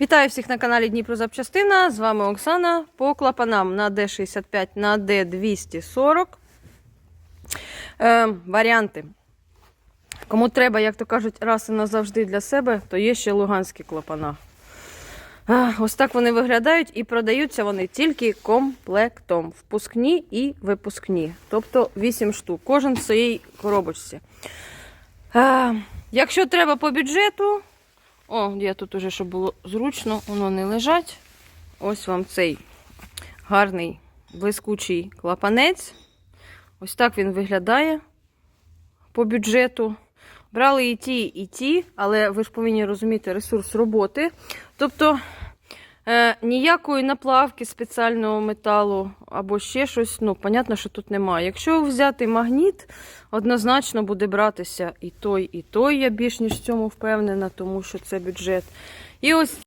Вітаю всіх на каналі Дніпро Запчастина. З вами Оксана. По клапанам на D65 на D240. Е, варіанти. Кому треба, як то кажуть, раз і назавжди для себе, то є ще луганські клапана. Е, ось так вони виглядають і продаються вони тільки комплектом. Впускні і випускні. Тобто 8 штук. Кожен в своїй коробочці. Е, якщо треба по бюджету, о, я тут уже, щоб було зручно, воно не лежать. Ось вам цей гарний блискучий клапанець. Ось так він виглядає по бюджету. Брали і ті, і ті, але ви ж повинні розуміти ресурс роботи. Тобто е, ніякої наплавки спеціального металу або ще щось, ну, понятно, що тут немає. Якщо взяти магніт, однозначно буде братися і той, і той. Я більш ніж в цьому впевнена, тому що це бюджет. І ось